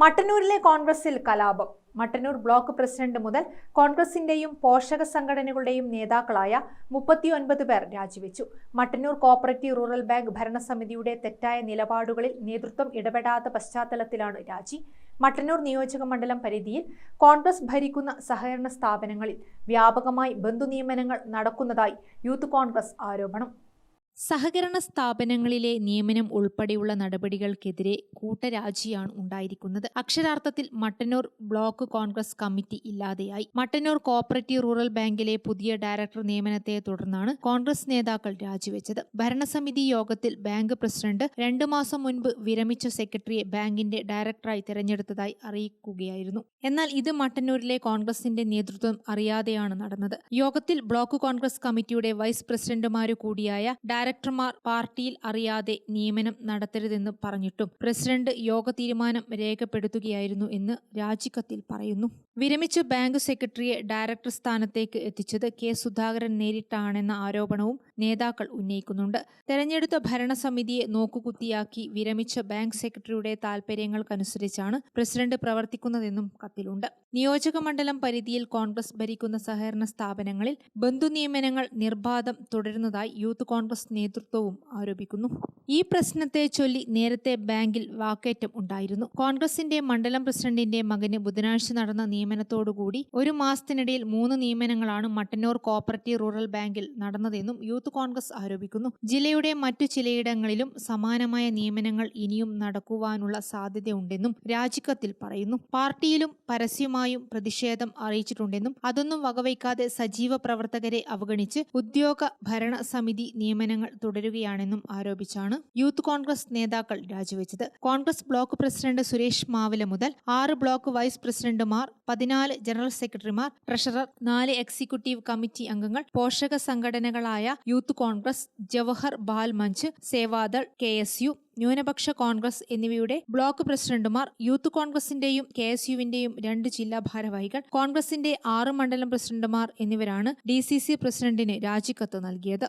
മട്ടന്നൂരിലെ കോൺഗ്രസിൽ കലാപം. മട്ടന്നൂർ ബ്ലോക്ക് പ്രസിഡന്റ് മുതൽ കോൺഗ്രസിന്റെയും പോഷക സംഘടനകളുടെയും നേതാക്കളായ മുപ്പത്തിയൊൻപത് പേർ രാജിവെച്ചു. മട്ടന്നൂർ കോപ്പറേറ്റീവ് റൂറൽ ബാങ്ക് ഭരണസമിതിയുടെ തെറ്റായ നിലപാടുകളിൽ നേതൃത്വം ഇടപെടാത്ത പശ്ചാത്തലത്തിലാണ് രാജി. മട്ടന്നൂർ നിയോജക മണ്ഡലം പരിധിയിൽ കോൺഗ്രസ് ഭരിക്കുന്ന സഹകരണ സ്ഥാപനങ്ങളിൽ വ്യാപകമായി ബന്ധുനിയമനങ്ങൾ നടക്കുന്നതായി യൂത്ത് കോൺഗ്രസ് ആരോപണം. സഹകരണ സ്ഥാപനങ്ങളിലെ നിയമനം ഉൾപ്പെടെയുള്ള നടപടികൾക്കെതിരെ കൂട്ടരാജിയാണ് ഉണ്ടായിരിക്കുന്നത്. അക്ഷരാർത്ഥത്തിൽ മട്ടന്നൂർ ബ്ലോക്ക് കോൺഗ്രസ് കമ്മിറ്റി ഇല്ലാതെയായി. മട്ടന്നൂർ കോപ്പറേറ്റീവ് റൂറൽ ബാങ്കിലെ പുതിയ ഡയറക്ടർ നിയമനത്തെ തുടർന്നാണ് കോൺഗ്രസ് നേതാക്കൾ രാജിവെച്ചത്. ഭരണസമിതി യോഗത്തിൽ ബാങ്ക് പ്രസിഡന്റ് രണ്ടു മാസം മുൻപ് വിരമിച്ച സെക്രട്ടറിയെ ബാങ്കിന്റെ ഡയറക്ടറായി തെരഞ്ഞെടുത്തതായി അറിയിക്കുകയായിരുന്നു. എന്നാൽ ഇത് മട്ടന്നൂരിലെ കോൺഗ്രസിന്റെ നേതൃത്വം അറിയാതെയാണ് നടന്നത്. യോഗത്തിൽ ബ്ലോക്ക് കോൺഗ്രസ് കമ്മിറ്റിയുടെ വൈസ് പ്രസിഡന്റുമാരു കൂടിയായ ഡയറക്ടർമാർ പാർട്ടിയിൽ അറിയാതെ നിയമനം നടത്തരുതെന്ന് പറഞ്ഞിട്ടും പ്രസിഡന്റ് യോഗ തീരുമാനം രേഖപ്പെടുത്തുകയായിരുന്നു എന്ന് രാജിക്കത്തിൽ പറയുന്നു. വിരമിച്ച ബാങ്ക് സെക്രട്ടറിയെ ഡയറക്ടർ സ്ഥാനത്തേക്ക് എത്തിച്ചത് കെ സുധാകരൻ നേരിട്ടാണെന്ന ആരോപണവും നേതാക്കൾ ഉന്നയിക്കുന്നുണ്ട്. തെരഞ്ഞെടുത്ത ഭരണസമിതിയെ നോക്കുകുത്തിയാക്കി വിരമിച്ച ബാങ്ക് സെക്രട്ടറിയുടെ താൽപര്യങ്ങൾക്കനുസരിച്ചാണ് പ്രസിഡന്റ് പ്രവർത്തിക്കുന്നതെന്നും കത്തിലുണ്ട്. നിയോജക മണ്ഡലം പരിധിയിൽ കോൺഗ്രസ് ഭരിക്കുന്ന സഹകരണ സ്ഥാപനങ്ങളിൽ ബന്ധുനിയമനങ്ങൾ നിർബാധം തുടരുന്നതായി യൂത്ത് കോൺഗ്രസ് നേതൃത്വവും ആരോപിക്കുന്നു. ഈ പ്രശ്നത്തെ ചൊല്ലി നേരത്തെ ബാങ്കിൽ വാക്കേറ്റം ഉണ്ടായിരുന്നു. കോൺഗ്രസിന്റെ മണ്ഡലം പ്രസിഡന്റിന്റെ മകന് ബുധനാഴ്ച നടന്ന നിയമനത്തോടുകൂടി ഒരു മാസത്തിനിടയിൽ മൂന്ന് നിയമനങ്ങളാണ് മട്ടന്നൂർ കോപ്പറേറ്റീവ് റൂറൽ ബാങ്കിൽ നടന്നതെന്നും യൂത്ത് കോൺഗ്രസ് ആരോപിക്കുന്നു. ജില്ലയുടെ മറ്റു ചിലയിടങ്ങളിലും സമാനമായ നിയമനങ്ങൾ ഇനിയും നടക്കുവാനുള്ള സാധ്യതയുണ്ടെന്നും രാജിക്കത്തിൽ പറയുന്നു. പാർട്ടിയിലും പരസ്യമായും പ്രതിഷേധം അറിയിച്ചിട്ടുണ്ടെന്നും അതൊന്നും വകവയ്ക്കാതെ സജീവ പ്രവർത്തകരെ അവഗണിച്ച് ഉദ്യോഗ ഭരണ സമിതി നിയമനങ്ങൾ തുടരുകയാണെന്നും ആരോപിച്ചാണ് യൂത്ത് കോൺഗ്രസ് നേതാക്കൾ രാജിവെച്ചത്. കോൺഗ്രസ് ബ്ലോക്ക് പ്രസിഡന്റ് സുരേഷ് മാവില മുതൽ ആറ് ബ്ലോക്ക് വൈസ് പ്രസിഡന്റുമാർ പതിനാല് ജനറൽ സെക്രട്ടറിമാർ ട്രഷറർ നാല് എക്സിക്യൂട്ടീവ് കമ്മിറ്റി അംഗങ്ങൾ പോഷക സംഘടനകളായ youth Congress Jawahar Bal Manch Sevadal K S U ന്യൂനപക്ഷ കോൺഗ്രസ് എന്നിവയുടെ ബ്ലോക്ക് പ്രസിഡന്റുമാർ യൂത്ത് കോൺഗ്രസിന്റെയും കെ എസ് യുവിന്റെയും രണ്ട് ജില്ലാ ഭാരവാഹികൾ കോൺഗ്രസിന്റെ ആറ് മണ്ഡലം പ്രസിഡന്റുമാർ എന്നിവരാണ് ഡി സി സി പ്രസിഡന്റിന് രാജിക്കത്ത് നൽകിയത്.